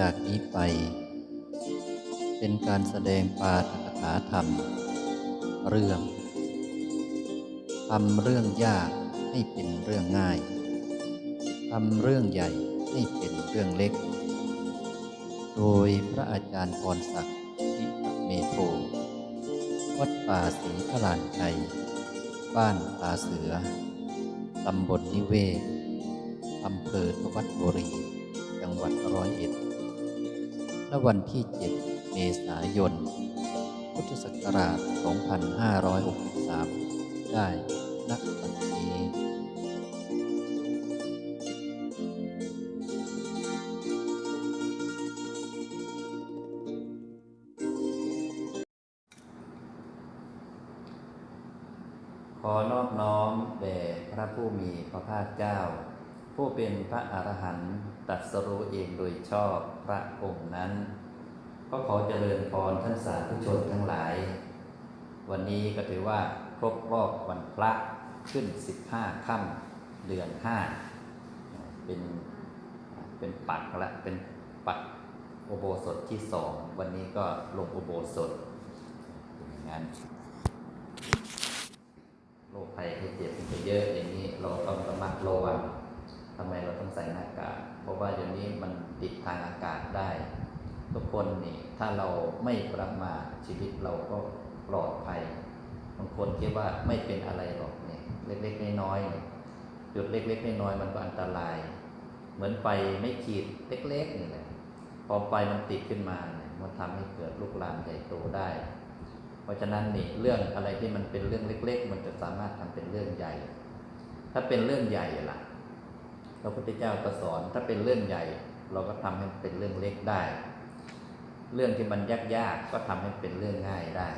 จากนี้ไป เป็นการแสดงปาฐกถาธรรม เรื่องทำเรื่องยากให้เป็นเรื่องง่ายทำเรื่องใหญ่ให้เป็นเรื่องเล็ก โดยพระอาจารย์พรศักดิ์ทิตเมโทวัดป่าศรีพระลานชัย บ้านตาเสือ ตำบลนิเวศ อำเภอทวัดบุรี จังหวัดร้อยเอ็ด ณวันที่ 7 เมษายน พุทธศักราช 2563 ได้นักบัดนี้ขอนอบน้อมแด่พระผู้มีพระภาคเจ้า ผู้เป็นพระอรหันต์ ตรัสรู้เองโดยชอบพระองค์นั้น ก็ขอเจริญพรท่านสาธุชนทั้งหลาย วันนี้ก็ถือว่าครบรอบวันพระขึ้น 15ค่ำเดือน 5 เป็นเป็นปักละเป็นปักอุโบสถที่สองวันนี้ก็ลงอุโบสถเป็นงานโรคภัยไข้เจ็บมันจะเยอะอย่างนี้เราต้องระมัดระวังทำไมเราต้องใส่หน้ากาก เพราะว่าเดี๋ยวนี้มันติดทางอากาศได้ ทุกคนนี่ถ้าเราไม่ประมาทชีวิตเราก็ปลอดภัยบางคนคิดว่าไม่เป็นอะไรหรอกเนี่ยเล็กๆน้อยๆเนี่ยจุดเล็กๆน้อยๆมันก็อันตราย เหมือนไฟไม่ขีดเล็กๆนี่แหละพอไฟมันติดขึ้นมาเนี่ยมันทำให้เกิดลุกลามใหญ่โตได้ เพราะฉะนั้นนี่เรื่องอะไรที่มันเป็นเรื่องเล็ก ๆ มันจะสามารถทำเป็นเรื่องใหญ่ ถ้าเป็นเรื่องใหญ่ล่ะ พระพุทธเจ้าก็สอนถ้าเป็นเรื่องใหญ่ เราก็ทำให้เป็นเรื่องเล็กได้ เรื่องที่มันยากๆก็ทำให้เป็นเรื่องง่ายได้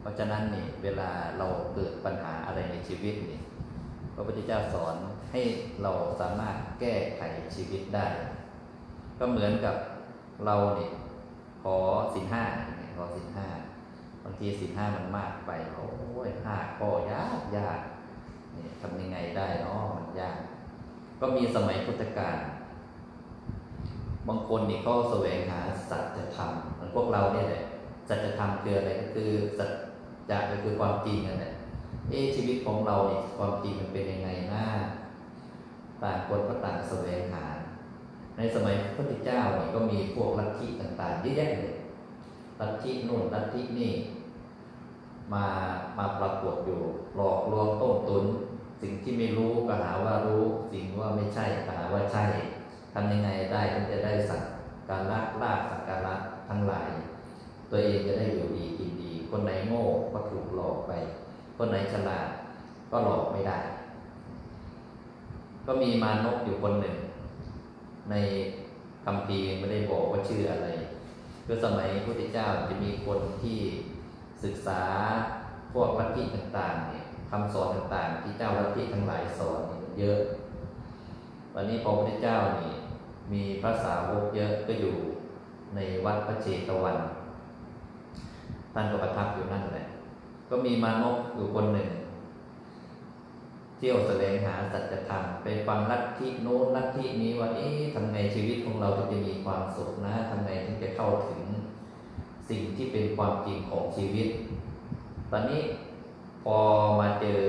เพราะฉะนั้นนี่เวลาเราเกิดปัญหาอะไรในชีวิตนี่พระพุทธเจ้าสอนให้เราสามารถแก้ไขชีวิตได้ ก็เหมือนกับเราเนี่ยขอสินห้าเนี่ยขอสินห้าบางทีสินห้ามันมากไปโอ้ยห้าข้อยากยากนี่ทำยังไงได้เนาะมันยาก ก็มีสมัยพุทธกาลบางคนนี่ก็แสวงหาสัจธรรมเหมือนพวกเราเนี่ยแหละสัจธรรมคืออะไรก็คือสัจจะก็คือความจริงนั่นแหละเอชีวิตของเราเนี่ยความจริงมันเป็นยังไงนะต่างคนก็ต่างแสวงหา ในสมัยพระพุทธเจ้าเนี่ยก็มีพวกลัทธิต่างๆเยอะแยะเลยลัทธินู่นลัทธินี่ มามาปรากฏอยู่หลอกลวงต้มตุน สิ่งที่ไม่รู้ก็หาว่ารู้ สิ่งว่าไม่ใช่ก็หาว่าใช่ทำยังไงได้ถึงจะได้สักการละลาสักการะทั้งหลาย ตัวเองจะได้อยู่ดีกินดี คนไหนโง่ก็ถูกหลอกไป คนไหนฉลาดก็หลอกไม่ได้ ก็มีมานกอยู่คนหนึ่ง ในคำพีไม่ได้บอกว่าชื่ออะไรคือสมัยพระพุทธเจ้าจะมีคนที่ศึกษาพวกลัทธิต่างๆเนี่ย คำสอนต่างๆ ที่เจ้าลัทธิทั้งหลายสอนเยอะ วันนี้พระพุทธเจ้านี่มีพระสาวกเยอะก็อยู่ในวัดพระเจตวัน ท่านก็ประทับอยู่นั่นแหละ ก็มีมานกอยู่คนหนึ่ง เที่ยวแสวงหาสัจธรรมไปฟังลัทธิโน้นลัทธินี้ว่าเอ๊ะทำไงชีวิตของเราถึงจะมีความสุขนะทำไงถึงจะเข้าถึงสิ่งที่เป็นความจริงของชีวิต ตอนนี้ พอมาเจอ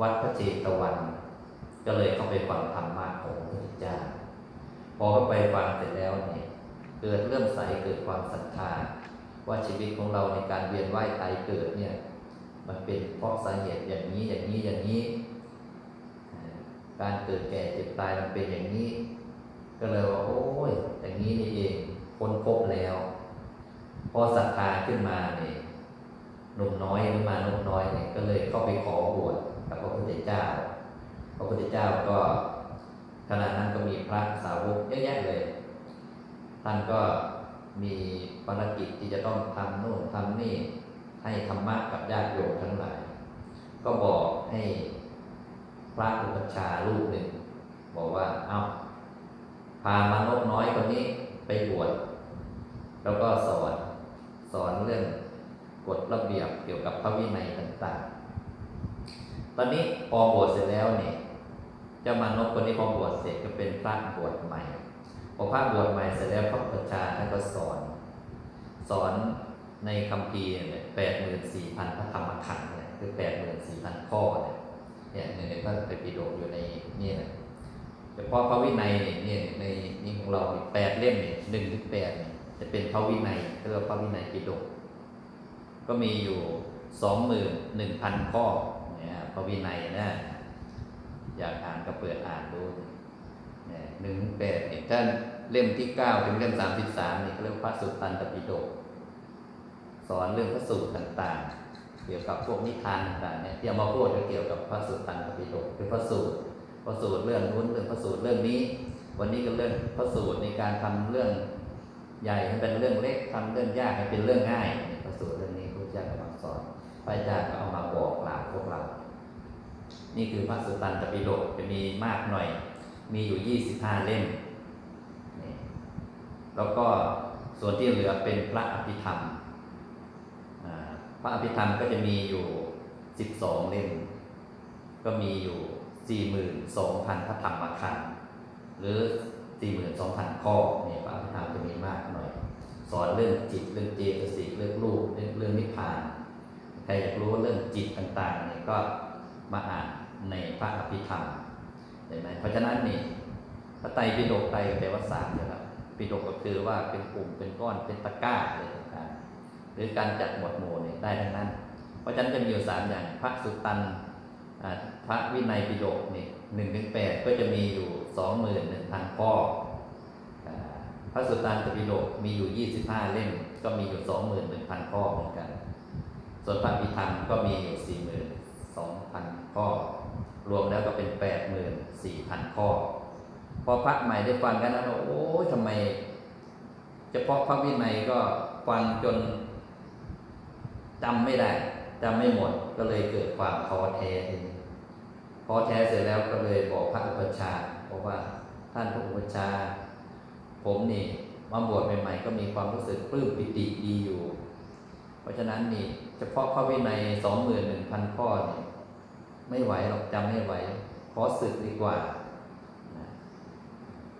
วัดพระเจตวัน ก็เลยเข้าไปฟังธรรมะของพระพุทธเจ้าพอเข้าไปฟังเสร็จแล้วเนี่ยเกิดเริ่อมใสเกิดความศรัทธาว่าชีวิตของเราในการเวียนว่ายตายเกิดเนี่ยมันเป็นเพราะสาเหตุอย่างนี้อย่างนี้อย่างนี้ การเกิดแก่เจ็บตายมันเป็นอย่างนี้ ก็เลยว่าโอ้ยอย่างนี้นี่เองคนพบแล้ว พอศรัทธาขึ้นมา น้อยมานุ่มน้อยเนี่ยก็เลยเข้าไปขอบวชกับพระพุทธเจ้า พระพุทธเจ้าก็ขณะนั้นก็มีพระสาวกเยอะแยะเลย ท่านก็มีภารกิจที่จะต้องทำโน่นทำนี่ให้ธรรมะกับญาติโยมทั้งหลาย ก็บอกให้พระอุปัชารูปหนึ่ง บอกว่าเอาพามานกน้อยคนนี้ไปบวชแล้วก็สอนสอนเรื่อง กฎระเบียบเกี่ยวกับพระวินัยต่างๆ ตอนนี้พอบวชเสร็จแล้วเนี่ยเจ้ามานพคนนี้พอบวชเสร็จก็เป็นพระบวชใหม่ พอพระบวชใหม่เสร็จแล้วพระอุปชฌาย์ท่านก็สอน สอนในคัมภีเนี่ยแปดหมื่นสี่พันพระธรรมขันธ์เนี่ยคือแปดหมื่นสี่พันข้อเนี่ยเนี่ยในพระไตรปิฎกอยู่ในนี่นะเฉพาะพระวินัยเนี่ยเนี่ยในนี่ของเราแปดเล่มเนี่ยหนึ่งถึงแปดเนี่ยจะเป็นพระวินัยเรียกว่าพระวินัยปิฎก ก็มีอยู่สองหมื่นหนึ่งพันข้อเนี่ยพระวินัยนะอยากอ่านก็เปิดอ่านดูเนี่ยหนึ่งแปดเนี่ยท่านเล่มที่เก้าถึงเล่มสามสิบสามนี่เขาเรียกว่าพระสุตตันตปิฎกสอนเรื่องพระสูตรต่างๆ เกี่ยวกับพวกนิทานต่างๆเนี่ยที่เอามาพูดก็เกี่ยวกับพระสูตรตันตปิฎกคือพระสูตรพระสูตรเรื่องนู้นเรื่องพระสูตรเรื่องนี้ วันนี้ก็เรื่องพระสูตรในการทำเรื่องใหญ่ให้เป็นเรื่องเล็กทำเรื่องยากให้เป็นเรื่องง่ายเนี่ยพระสูตรเรื่อง เจ้ากำลังสอนพระอาจารย์ก็เอามาบอกกล่าวพวกเรา นี่คือพระสุตตันตปิฎกจะมีมากหน่อย มีอยู่ 25 เล่มนี่แล้วก็ส่วนที่เหลือเป็นพระอภิธรรม พระอภิธรรมก็จะมีอยู่ 12 เล่ม ก็มีอยู่ 42,000พระธรรมขันธ์หรือ 42,000 ข้อนี่พระอภิธรรมจะมีมากหน่อย สอนเรื่องจิตเรื่องเจตสิกเรื่องรูปเรื่องเรื่องนิพพานใครอยากรู้เรื่องจิตต่างๆเนี่ยก็มาอ่านในพระอภิธรรมเห็นไหมเพราะฉะนั้นนี่พระไตรปิฎกไตรแปลว่าสามนะครับปิฎกก็คือว่าเป็นกลุ่มเป็นก้อนเป็นตะกร้าอะไรต่างๆหรือการจัดหมวดหมู่เนี่ยได้ทั้งนั้น เพราะฉะนั้นจะมีอยู่สามอย่างพระสุตตันพระวินัยปิฎกนี่หนึ่งถึงแปดก็จะมีอยู่สองหมื่นหนึ่งพันข้อ พระสุตตันตปิฎกมีอยู่ยี่สิบห้าเล่ม ก็มีอยู่สองหมื่นหนึ่งพันข้อเหมือนกัน ส่วนพระพิธรรมก็มีอยู่สี่หมื่นสองพันข้อ รวมแล้วก็เป็นแปดหมื่นสี่พันข้อ พอพระใหม่ได้ฟังกันแล้วโอ้ยทำไมเฉพาะพระวินัยก็ฟังจนจำไม่ได้จำไม่หมดก็เลยเกิดความท้อแท้ทีนี้ท้อแท้เสร็จแล้วก็เลยบอกพระอุปชาย์บอกว่าท่านพระอุปชาย์ ผมนี่มาบวชใหม่ๆก็มีความรู้สึกปลื้มปิติดีอยู่ เพราะฉะนั้นนี่เฉพาะพระวินัยสองหมื่นหนึ่งพันข้อนี่ไม่ไหวหรอกจำไม่ไหว ขอสึกดีกว่า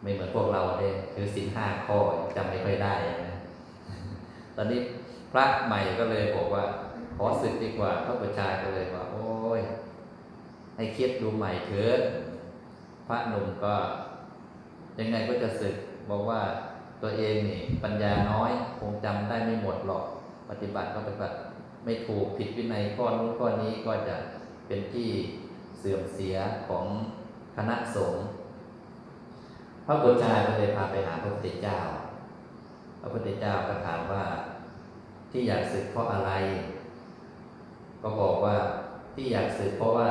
ไม่เหมือนพวกเราเลยคือสินห้าข้อจำไม่ค่อยได้นะตอนนี้พระใหม่ก็เลยบอกว่า ขอสึกดีกว่าพระประชาก็เลยว่า โอ้ย ให้คิดดูใหม่เถิดพระหนุ่มก็ยังไงก็จะสึก บอกว่าตัวเองนี่ปัญญาน้อยคงจำได้ไม่หมดหรอก ปฏิบัติก็ปฏิบัติไม่ถูกผิดวินัยข้อนนู้นข้อนนี้ก็จะเป็นที่เสื่อมเสียของคณะสงฆ์พระบุตรชายก็เลยพาไปหาพระพุทธเจ้า พระพุทธเจ้าก็ถามว่าที่อยากศึกเพราะอะไร ก็บอกว่าที่อยากศึกเพราะว่า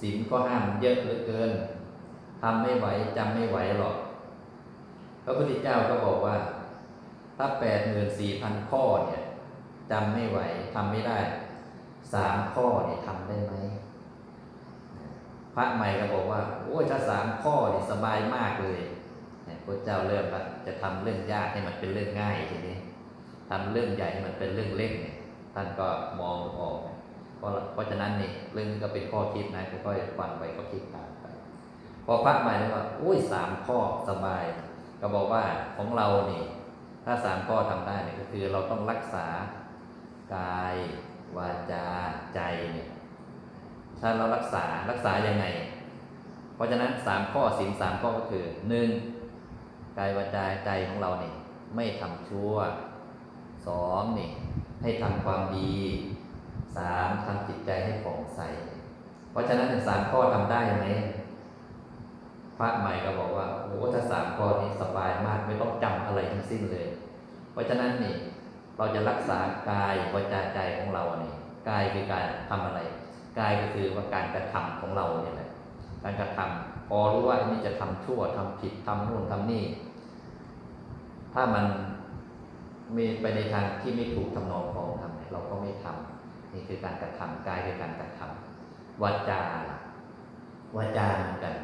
ศีลก็ห้ามเยอะเหลือเกินทำไม่ไหวจำไม่ไหวหรอก ระพุทธเจ้าก็บอกว่า ถ้าแปดหมื่นสี่พันข้อเนี่ยจำไม่ไหวทำไม่ได้สามข้อเนี่ยทำได้ไหมพระใหม่ก็บอกว่า โอ้ยถ้าสามข้อเนี่ยสบายมากเลยพระเจ้าเริ่มละจะทำเรื่องยากให้มันเป็นเรื่องง่ายทีนี้ทำเรื่องใหญ่ให้มันเป็นเรื่องเล็กเนี่ยท่านก็มองออกเพราะเพราะฉะนั้นนี่เรื่องก็เป็นข้อคิดนะค่อยๆฟังไปก็คิดตามไปพอพระใหม่เลยว่าอุ้ยสามข้อสบาย ก็บอกว่าของเรานี่ถ้าสามข้อทำได้เนี่ยก็คือเราต้องรักษากาย วาจาใจเนี่ยถ้าเรารักษารักษายังไง เพราะฉะนั้นสามข้อสินสามข้อก็คือหนึ่งกายวาจาใจของเราเนี่ยไม่ทำชั่วสองนี่ให้ทำความดีสามทำจิตใจให้ผ่องใส เพราะฉะนั้นสามข้อทำได้ไหม พระใหม่ก็บอกว่าโอ้ถ้าสามข้อนี้สบายมากไม่ต้องจำอะไรทั้งสิ้นเลย เพราะฉะนั้นนี่เราจะรักษากายวาจาใจของเราเนี่ยกายคือการทำอะไรกายก็คือว่าการกระทำของเราเนี่ยแหละการกระทำพอรู้ว่าอันนี้จะทำชั่วทำผิดทำนู่นทำนี่ ถ้ามันมีไปในทางที่ไม่ถูกทำนองของทำเนี่ยเราก็ไม่ทำนี่คือการกระทำกายคือการกระทำวาจาวาจาเหมือนกัน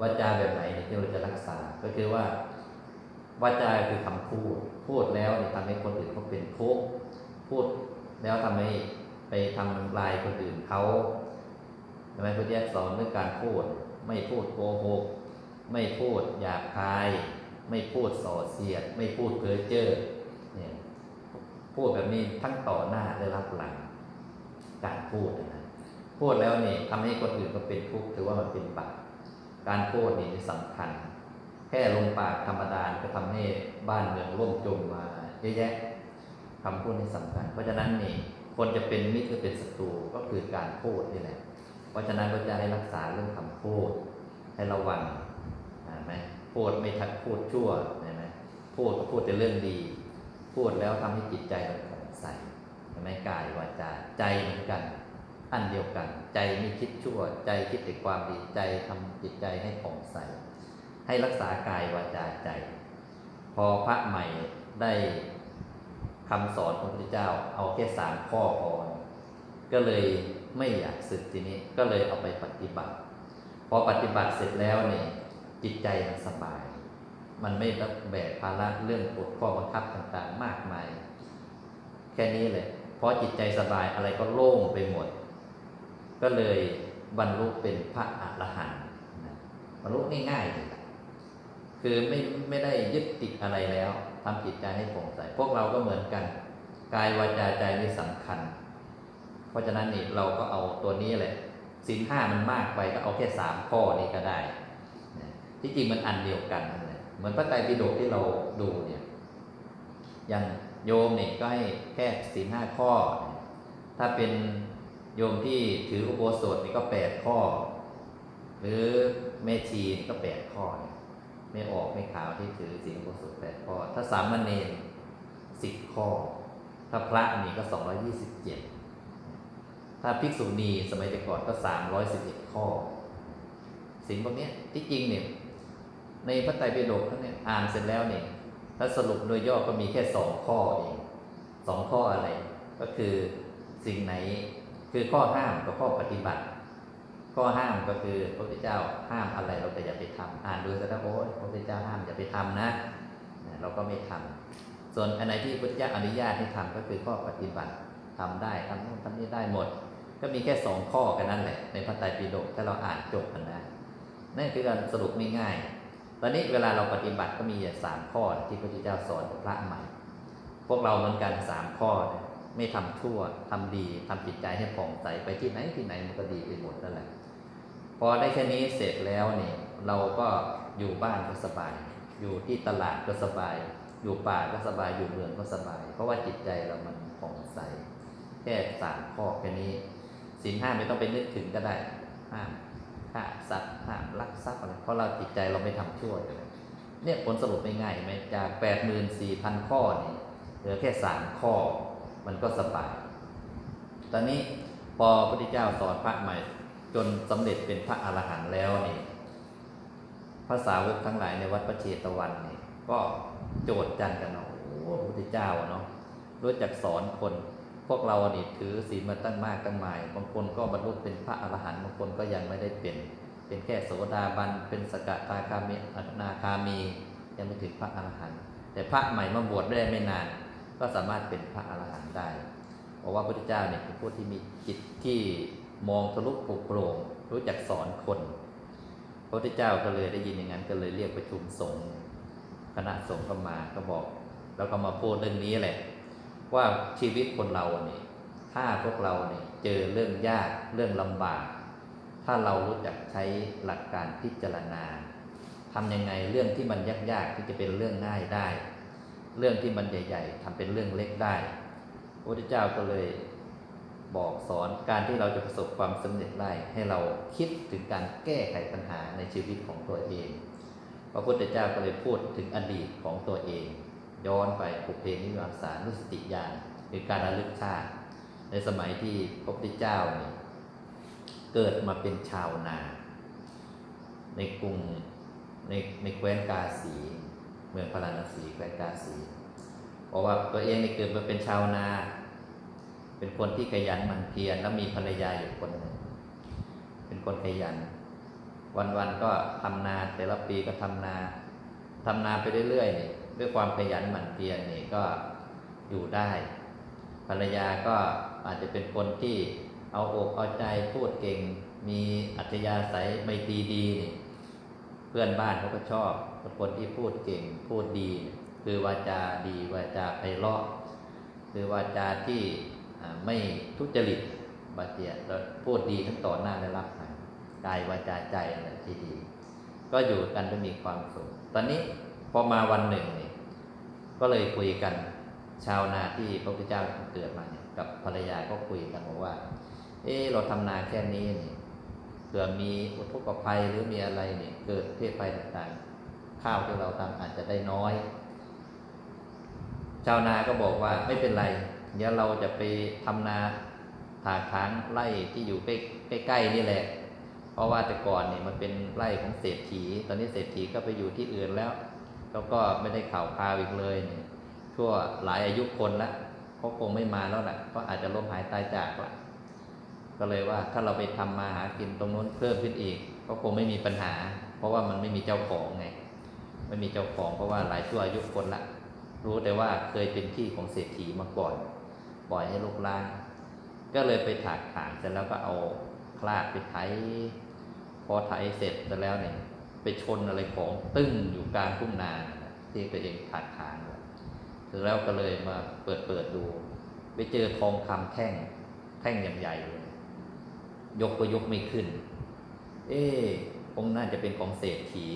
วาจาแบบไหนเนี่ยที่เราจะรักษา ก็คือว่าวาจาคือคำพูด พูดแล้วเนี่ยทำให้คนอื่นเขาเป็นทุกข์พูดแล้วทำให้ไปทำลายคนอื่นเขาทำไมพระเจ้าสอนเรื่องการพูด ไม่พูดโกหก ไม่พูดหยาบคาย ไม่พูดส่อเสียด ไม่พูดเพ้อเจ้อเนี่ยพูดแบบนี้ทั้งต่อหน้าและรับหลัง การพูดนะพูดแล้วนี่ทำให้คนอื่นก็เป็นทุกข์ถือว่ามันเป็นบาป การพูดนี่สำคัญ แค่ลงปากธรรมดาก็ทำให้บ้านเมืองร่มจมมาเยอะแยะคำพูดนี่สำคัญ เพราะฉะนั้นนี่คนจะเป็นมิตรหรือเป็นศัตรูก็คือการพูดนี่แหละ เพราะฉะนั้นก็จะให้รักษาเรื่องคำพูด ให้ระวังเห็นไหมพูดไม่ทักพูดชั่วเห็นไหมพูดก็พูดแต่เรื่องดี พูดแล้วทำให้จิตใจเราผ่องใสเห็นไหมกายวาจาใจเหมือนกัน อันเดียวกัน ใจไม่คิดชั่ว ใจคิดแต่ความดีใจทำจิตใจให้ผ่องใส ให้รักษากายวาจาใจ พอพระใหม่ได้คำสอนของพระพุทธเจ้า เอาแค่สามข้อพอก็เลยไม่อยากสึกทีนี้ก็เลยเอาไปปฏิบัติ พอปฏิบัติเสร็จแล้วเนี่ยจิตใจมันสบาย มันไม่รับแบกภาระเรื่องกฎข้อบังคับต่างๆ มากมาย แค่นี้เลยพราะจิตใจสบายอะไรก็โล่งไปหมด ก็เลยบรรลุเป็นพระอรหันต์บรรลุง่ายๆเลยคือไม่ไม่ได้ยึดติดอะไรแล้วทำจิตใจให้โปร่งใสพวกเราก็เหมือนกัน กายวาจาใจนี่สำคัญ เพราะฉะนั้นนี่เราก็เอาตัวนี้แหละสินห้ามันมากไปก็เอาแค่สามข้อนี้ก็ได้ที่จริงมันอันเดียวกันนั่นแหละเหมือนพระไตรปิฎกที่เราดูเนี่ยอย่างโยมเนี่ยก็ให้แค่สินห้าข้อ ถ้าเป็น โยมที่ถืออุโบสถนี่ก็แปดข้อ หรือแม่ชีก็แปดข้อเนี่ยไม่ออกไม่ขาวที่ถือศีลอุโบสถแปดข้อ ถ้าสามเณรสิบข้อ ถ้าพระนี่ก็สองร้อยี่สิบเจ็ดถ้าภิกษุณีสมัยแต่ก่อนก็สามร้อยสิบเอ็ดข้อสิ่งพวกนี้ที่จริงเนี่ยในพระไตรปิฎกเนี้ยอ่านเสร็จแล้วเนี่ยถ้าสรุปโดยย่อก็มีแค่สองข้อเองสองข้ออะไร ก็คือสิ่งไหน คือข้อห้ามกับข้อปฏิบัติ ข้อห้ามก็คือพระพุทธเจ้าห้ามอะไรเราก็อย่าไปทำอ่านดูซะแล้วโอ้ยพระพุทธเจ้าห้ามอย่าไปทำนะ เราก็ไม่ทำส่วนอันไหนที่พระพุทธเจ้าอนุญาตให้ทำก็คือข้อปฏิบัติทำได้ทำนู่นทำนี่ได้หมด ก็มีแค่สองข้อกันนั่นแหละ ในพระไตรปิฎกถ้าเราอ่านจบกันนะนั่นคือการสรุปง่ายๆตอนนี้เวลาเราปฏิบัติก็มีอยู่สามข้อที่พระพุทธเจ้าสอนพระใหม่ พวกเราเหมือนกันสามข้อนะ ไม่ทำชั่วทำดีทำจิตใจให้ผ่องใสไปที่ไหนที่ไหนมันก็ดีไปหมดนั่นแหละพอได้แค่นี้เสร็จแล้วเนี่ยเราก็อยู่บ้านก็สบาย อยู่ที่ตลาดก็สบาย อยู่ป่าก็สบายอยู่เมืองก็สบาย เพราะว่าจิตใจเรามันผ่องใสแค่สามข้อแค่นี้สินห้าไม่ต้องไปนึกถึงก็ได้ห้ามฆ่าสัตว์ห้ามลักทรัพย์อะไรเพราะเราจิตใจเราไม่ทำชั่วเลยเนี่ยผลสรุปไม่ง่ายไหมจากแปดหมื่นสี่พันข้อนี่เหลือแค่สามข้อ มันก็สบาย ตอนนี้พอพระพุทธเจ้าสอนพระใหม่ จนสำเร็จเป็นพระอรหันต์แล้วนี่ภาษาวกทั้งหลายในวัดพระเชตวันนี่ก็โจทย์จันกันเนาะโอ้พระพุทธเจ้าเนาะรู้จักสอนคน พวกเรานี่ถือศีลมาตั้งมากตั้งมายบางคนก็บรรลุเป็นพระอรหันต์บางคนก็ยังไม่ได้เป็น เป็นแค่โสดาบันเป็นสกทาคามีอนาคามี ยังไม่ถึงพระอรหันต์แต่พระใหม่มาบวชได้ไม่นาน ก็สามารถเป็นพระอรหันต์ได้ เพราะว่าพระพุทธเจ้าเนี่ยเป็นผู้ที่มีจิตที่มองทะลุปลุกโปร่งรู้จักสอนคน พระพุทธเจ้าก็เลยได้ยินอย่างนั้นก็เลยเรียกประชุมสงฆ์คณะสงฆ์ก็มาก็บอก แล้วก็มาพูดเรื่องนี้แหละ ว่าชีวิตคนเราเนี่ยถ้าพวกเราเนี่ยเจอเรื่องยากเรื่องลำบาก ถ้าเรารู้จักใช้หลักการพิจารณาทำยังไงเรื่องที่มันยากๆที่จะเป็นเรื่องง่ายได้ เรื่องที่มันใหญ่ ๆทำเป็นเรื่องเล็กได้พระพุทธเจ้าก็เลยบอกสอนการที่เราจะประสบความสำเร็จได้ ให้เราคิดถึงการแก้ไขปัญหาในชีวิตของตัวเอง พระพุทธเจ้าก็เลยพูดถึงอดีตของตัวเอง ย้อนไปปุเพนิวาสานุสติญาณคือการระลึกชาติ ในสมัยที่พระพุทธเจ้านี่เกิดมาเป็นชาวนา ในกรุงในในแคว้นกาสี เมืองพาราณสีแคว้นกาสีเพราะว่าตัวเองเนี่เกิดมาเป็นชาวนา เป็นคนที่ขยันหมั่นเพียรแล้วมีภรรยาอยู่คนหนึ่งเป็นคนขยัน วันๆก็ทำนาแต่ละปีก็ทำนาทำนาไปเรื่อยๆนี่ด้วยความขยันหมั่นเพียรนี่ก็อยู่ได้ ภรรยาก็อาจจะเป็นคนที่เอาอกเอาใจพูดเก่ง มีอัธยาศัยไม่ตรีดีนี่เพื่อนบ้านเขาก็ชอบ คนที่พูดเก่งพูดดี คือวาจาดีวาจาไพเราะคือวาจาที่ไม่ทุจริตบาเจียแล้วพูดดีทั้งต่อหน้าและรับหลังกายวาจาใจอะไรที่ดี ก็อยู่กันจะมีความสุขตอนนี้พอมาวันหนึ่งนี่ก็เลยคุยกันชาวนาที่พระพุทธเจ้าเกิดมาเนี่ยกับภรรยาก็คุยกันบอกว่า เออเราทำนาแค่นี้นี่เผื่อมีอุทกภัยหรือมีอะไรเนี่ยเกิดเพศภัยต่างๆ ข้าวที่เราทำอาจจะได้น้อย ชาวนาก็บอกว่าไม่เป็นไร เดี๋ยวเราจะไปทำนาถากถางไร่ที่อยู่ใกล้ใกล้ๆนี่แหละ เพราะว่าแต่ก่อนเนี่ยมันเป็นไร่ของเศรษฐี ตอนนี้เศรษฐีก็ไปอยู่ที่อื่นแล้วแล้วก็ไม่ได้ข่าวคราวอีกเลยเนี่ยชั่วหลายอายุคนละเขาคงไม่มาแล้วแหละก็อาจจะล้มหายตายจากละก็เลยว่าถ้าเราไปทำมาหากินตรงนู้นเพิ่มขึ้นอีก ก็คงไม่มีปัญหา เพราะว่ามันไม่มีเจ้าของไง ไม่มีเจ้าของเพราะว่าหลายชั่วอายุคนละรู้แต่ว่าเคยเป็นที่ของเศรษฐีมาก่อนปล่อยให้ลูกล้าง ก็เลยไปถากถางเสร็จแล้วก็เอาคลาดไปไถพอไถเสร็จเสร็จแล้วเนี่ยไปชนอะไรของตึ้งอยู่กลางทุ่งนาที่ตัวเองถากถางไว้เสร็จแล้วก็เลยมาเปิดเปิดดู ไปเจอทองคำแท่งแท่งใหญ่ๆเลยยกก็ยกไม่ขึ้น เอ๊คงน่าจะเป็นของเศรษฐี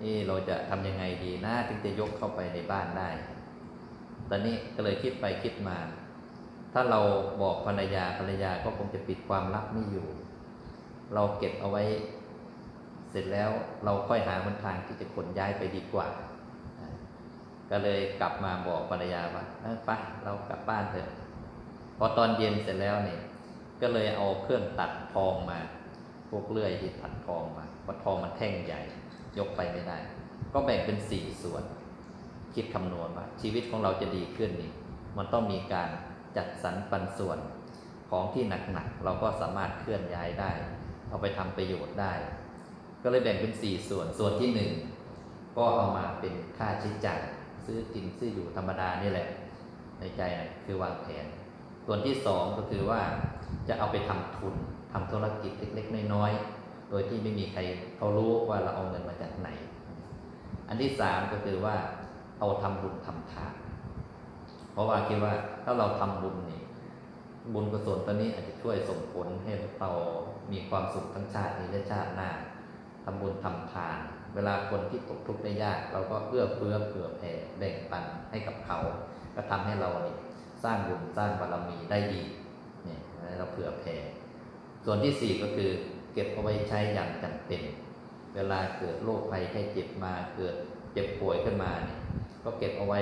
เอ๊ะเราจะทำยังไงดีนะถึงจะยกเข้าไปในบ้านได้ ตอนนี้ก็เลยคิดไปคิดมา ถ้าเราบอกภรรยาภรรยาก็คงจะปิดความลับไม่อยู่ เราเก็บเอาไว้ เสร็จแล้วเราค่อยหาหนทางที่จะขนย้ายไปดีกว่า ก็เลยกลับมาบอกภรรยาว่าเออไปเรากลับบ้านเถอะพอตอนเย็นเสร็จแล้วเนี่ยก็เลยเอาเครื่องตัดทองมา พวกเลื่อยที่ตัดทองมาเพราะทองมันแท่งใหญ่ ยกไปไม่ได้ ก็แบ่งเป็นสี่ส่วน คิดคำนวณว่า ชีวิตของเราจะดีขึ้นนี่มันต้องมีการจัดสรรปันส่วนของที่หนักๆเราก็สามารถเคลื่อนย้ายได้ เอาไปทำประโยชน์ได้ ก็เลยแบ่งเป็นสี่ส่วนส่วนที่หนึ่งก็เอามาเป็นค่าใช้จ่ายซื้อกินซื้ออยู่ธรรมดานี่แหละ ในใจนะคือวางแผน ส่วนที่สองก็คือว่าจะเอาไปทำทุนทำธุรกิจเล็กๆน้อยๆ โดยที่ไม่มีใครเขารู้ว่าเราเอาเงินมาจากไหน อันที่สามก็คือว่าเอาทำบุญทำทาน เพราะว่าคิดว่าถ้าเราทำบุญนี่บุญกุศลตัวนี้อาจจะช่วยส่งผลให้เรามีความสุขทั้งชาตินี้และชาติหน้าทำบุญทำทาน เวลาคนที่ตกทุกข์ได้ยาก เราก็เอื้อเฟื้อเผื่อแผ่แบ่งปันให้กับเขา ก็ทำให้เรานี่สร้างบุญสร้างบารมีได้ดีเนี่ยเราเผื่อแผ่ส่วนที่สี่ก็คือ เก็บเอาไว้ใช้อย่างจำเป็น เวลาเกิดโรคภัยไข้เจ็บมาเกิดเจ็บป่วยขึ้นมาเนี่ยก็เก็บเอาไว้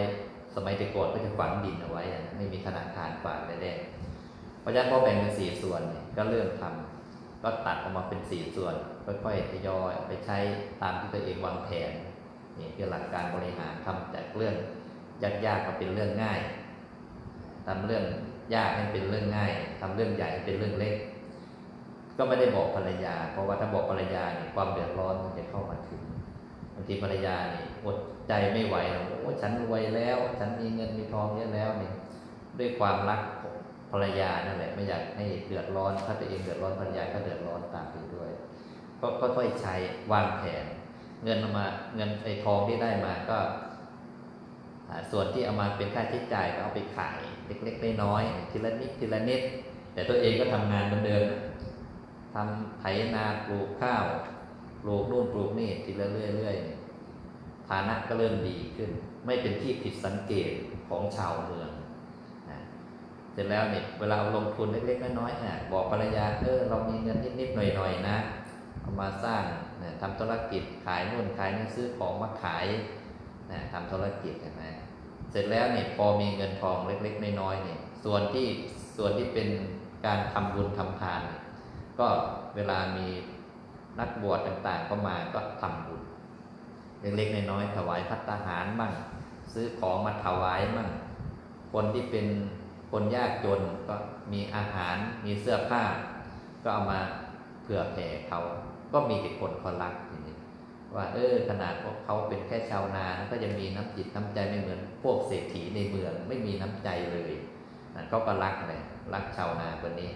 สมัยแต่ก่อนก็จะฝังดินเอาไว้ไม่มีธนาคารฝากได้ๆเพราะฉะนั้นพอแบ่งเป็นสี่ส่วนเนี่ยก็เริ่มทำก็ตัดออกมาเป็นสี่ส่วน ค่อยๆทยอยไปใช้ตามที่ตัวเองวางแผนนี่คือหลักการบริหารทำจากเรื่องยากๆมาเป็นเรื่องง่ายทำเรื่องยากให้เป็นเรื่องง่ายทำเรื่องใหญ่ให้เป็นเรื่องเล็ก ก็ไม่ได้บอกภรรยา เพราะว่าถ้าบอกภรรยาเนี่ยความเดือดร้อนมันจะเข้ามาถึงบางทีภรรยาเนี่ยอดใจไม่ไหวหรอกโอ้ฉันรวยแล้ว ฉันมีเงินมีทองเยอะแล้วเนี่ยด้วยความรักภรรยานั่นแหละไม่อยากให้เดือดร้อนถ้าตัวเองเดือดร้อนภรรยาก็เดือดร้อนตามไปด้วย ก็ค่อยๆใช้วางแผน เงินเอามาเงินไอ้ทองที่ได้มาก็ส่วนที่เอามาเป็นค่าใช้จ่ายก็เอาไปขายเล็กๆน้อยๆทีละนิดทีละนิดแต่ตัวเองก็ทำงานเหมือนเดิม ทำไถนาปลูกข้าวปลูกนู่นปลูกนี่ทีละเรื่อยๆฐานะก็เริ่มดีขึ้น ไม่เป็นที่ผิดสังเกตของชาวเมืองนะเสร็จแล้วเนี่ยเวลาเอาลงทุนเล็กๆน้อยๆนี่ยบอกภรรยาเออเรามีเงินนิดๆหน่อยๆนะเอามาสร้างนี่ยทำธุรกิจขายนู่นขายนี่ซื้อของมาขายนะทำธุรกิจเห็นไหมเสร็จแล้วเนี่ยพอมีเงินทองเล็กๆน้อยๆเนี่ยส่วนที่ส่วนที่เป็นการทำบุญทำทานเก็เวลามีนักบวชต่างๆ ก็มาก็ทำบุญเล็กๆน้อยๆถวายพัตตาหารมั่ง ซื้อของมาถวายมั่ง คนที่เป็นคนยากจนก็มีอาหารมีเสื้อผ้า ก็เอามาเผื่อแผ่เขาก็มีแต่คนเขารักทีนี้ว่า เออขนาดเขาเป็นแค่ชาวนาก็ยังมีน้ำจิตน้ำใจไม่เหมือน พวกเศรษฐีในเมืองไม่มีน้ำใจเลยอะเขาก็รักเลยรักชาวนาคนนี้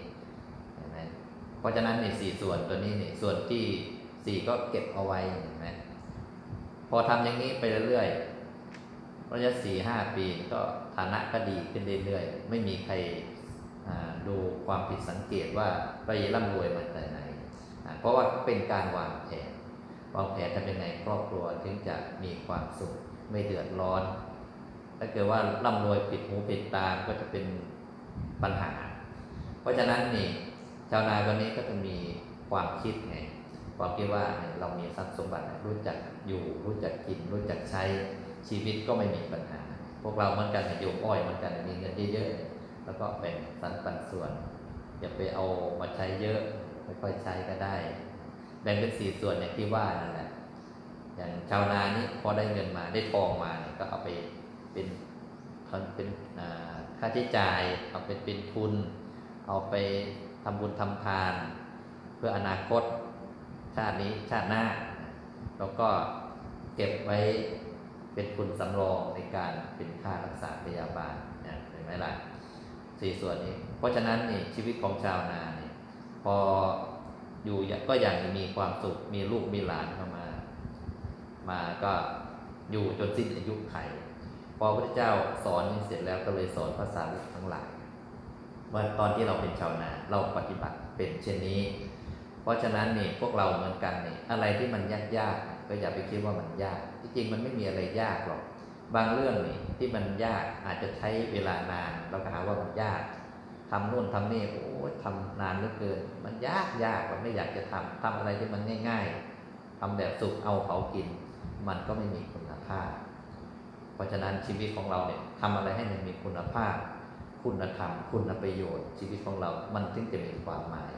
เพราะฉะนั้นในสี่ส่วนตัวนี้เนี่ยส่วนที่สี่ก็เก็บเอาไว้นไหมพอทำอย่างนี้ไปเรื่อยๆระยะสี่ห้าปีก็ฐานะก็ดีขึ้นเรื่อยๆไม่มีใครดูความผิดสังเกตว่าไปร่ำรวยมาแต่ไหน เพราะว่าเป็นการวางแผนวางแผนทำยังไงครอบครัวถึงจะมีความสุขไม่เดือดร้อน ถ้าเกิดว่าร่ำรวยผิดหูผิดตาก็จะเป็นปัญหา เพราะฉะนั้นนี่ ชาวนาวันนี้ก็จะมีความคิดไงความคิดว่าเรามีทรัพย์สมบัติรู้จักอยู่ รู้จักกิน รู้จักใช้ชีวิตก็ไม่มีปัญหา พวกเราเหมือนกันเนี่อ้อยเหมือนกันมีเงินเยอะๆแล้วก็แบ่งสรรปันส่วน อย่าไปเอามาใช้เยอะไม่ค่อยใช้ก็ได้ แบ่งเป็นสี่ส่วนอย่างที่ว่านั่นแหละอย่างชาวนานี่พอได้เงินมาได้ทองมาเนี่ยก็เอาไปเป็นเป็นค่าใช้จ่าย เอาไปเป็นทุน เอาไป ทำบุญทำทาน เพื่ออนาคต ชาตินี้ชาติหน้า แล้วก็เก็บไว้เป็นทุนสำรองในการเป็นค่ารักษาพยาบาลนะเห็นไหมล่ะสี่ส่วนนี้ เพราะฉะนั้นนี่ชีวิตของชาวนาเนี่ยพออยู่ก็อย่างมีความสุขมีลูกมีหลานเข้ามา มาก็อยู่จนสิ้นอายุไขพอพระเจ้าสอนเสร็จแล้วก็เลยสอนภาษาทั้งหลาย ว่าตอนที่เราเป็นชาวนาเราปฏิบัติเป็นเช่นนี้ เพราะฉะนั้นนี่พวกเราเหมือนกันนี่อะไรที่มันยากยากก็อย่าไปคิดว่ามันยาก ที่จริงมันไม่มีอะไรยากหรอก บางเรื่องนี่ที่มันยากอาจจะใช้เวลานานเราก็หาว่ามันยากทำนู่นทำนี่โอ้ทำนานเหลือเกิน มันยากยากเราไม่อยากจะทำทำอะไรที่มันง่าย ๆทำแบบสุกเอาเขากิน มันก็ไม่มีคุณภาพ เพราะฉะนั้นชีวิตของเราเนี่ยทำอะไรให้มันมีคุณภาพ คุณธรรม คุณประโยชน์ ชีวิตของเรา มันถึงจะมีความหมาย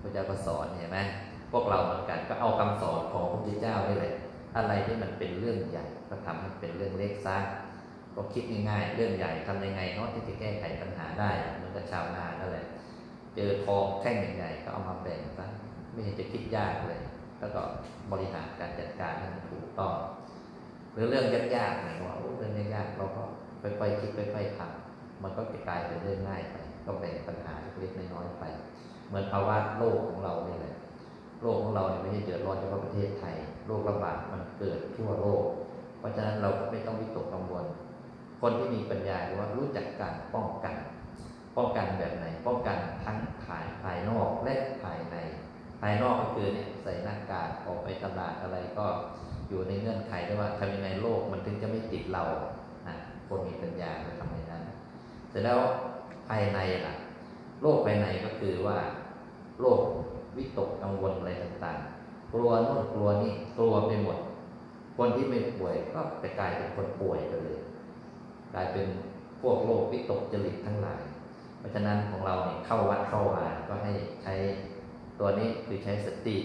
พระเจ้าก็สอนเห็นไหมพวกเราเหมือนกันก็เอาคำสอนของพระพุทธเจ้าได้เลยอะไรที่มันเป็นเรื่องใหญ่ก็ทำให้เป็นเรื่องเล็กซะก็คิดง่ายๆ เรื่องใหญ่ทำยังไงเนาะที่จะแก้ไขปัญหาได้เหมือนกับชาวนานั่นแหละ เจอทองแท่งใหญ่ๆก็เอามาแบ่งซะไม่เห็นจะคิดยากเลย แล้วก็บริหารการจัดการให้มันถูกต้องหรือเรื่องยากๆเนี่ยว่าเรื่องยากๆเราก็ค่อยๆคิดค่อยๆทำ มันก็จะกลายเป็นเรื่องง่ายไปก็แบ่งปัญหาเล็กน้อยไป เหมือนภาวะโลกของเราเนี่ยแหละโลกของเราเนี่ยไม่ใช่เดือดร้อนเฉพาะประเทศไทยโรคระบาดมันเกิดทั่วโลก เพราะฉะนั้นเราก็ไม่ต้องวิตกกังวล คนที่มีปัญญาหรือว่ารู้จักการป้องกัน ป้องกันแบบไหน ป้องกันทั้งภายภายนอกและภายใน ภายนอกก็คือเนี่ยใส่หน้ากากออกไปตลาดอะไรก็อยู่ในเงื่อนไขด้วยว่าทำยังไงโลกมันถึงจะไม่ติดเราอะคนมีปัญญาทำอย่างนั้น เสร็จแล้วภายในล่ะโรคภายในก็คือว่าโรควิตกกังวลอะไรต่างๆ กลัวโน่นกลัวนี่กลัวไปหมด คนที่ไม่ป่วยก็ไปกลายเป็นคนป่วยไปเลย กลายเป็นพวกโรควิตกจริตทั้งหลาย เพราะฉะนั้นของเราเนี่ยเข้าวัดเข้าวาก็ให้ใช้ตัวนี้คือใช้สติ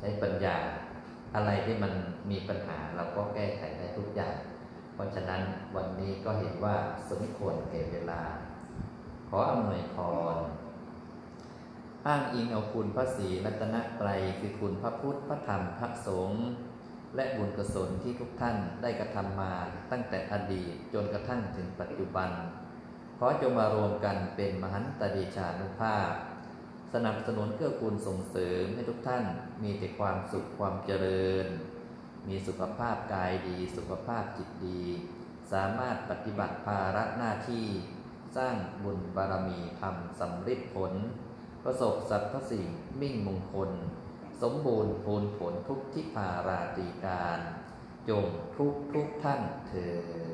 ใช้ปัญญา อะไรที่มันมีปัญหาเราก็แก้ไขได้ทุกอย่าง เพราะฉะนั้นวันนี้ก็เห็นว่าสมควรแก่เวลา ขออำนวยพรอ้างอิงเอาคุณพระศรีรัตนไตรคือคุณพระพุทธพระธรรมพระสงฆ์และบุญกุศลที่ทุกท่านได้กระทำมาตั้งแต่อดีตจนกระทั่งถึงปัจจุบัน ขอจงมารวมกันเป็นมหันตดีชานุภาพ สนับสนุนเกื้อกูลส่งเสริมให้ทุกท่านมีแต่ความสุขความเจริญ มีสุขภาพกายดี สุขภาพจิตดี สามารถปฏิบัติภาระหน้าที่ สร้างบุญบารมีทำสำฤทธิผล ประสบสัพพสิ่งมิ่งมงคล สมบูรณ์พูนผลทุกทิพาราตรีการ จงทุกทุกท่านเถิด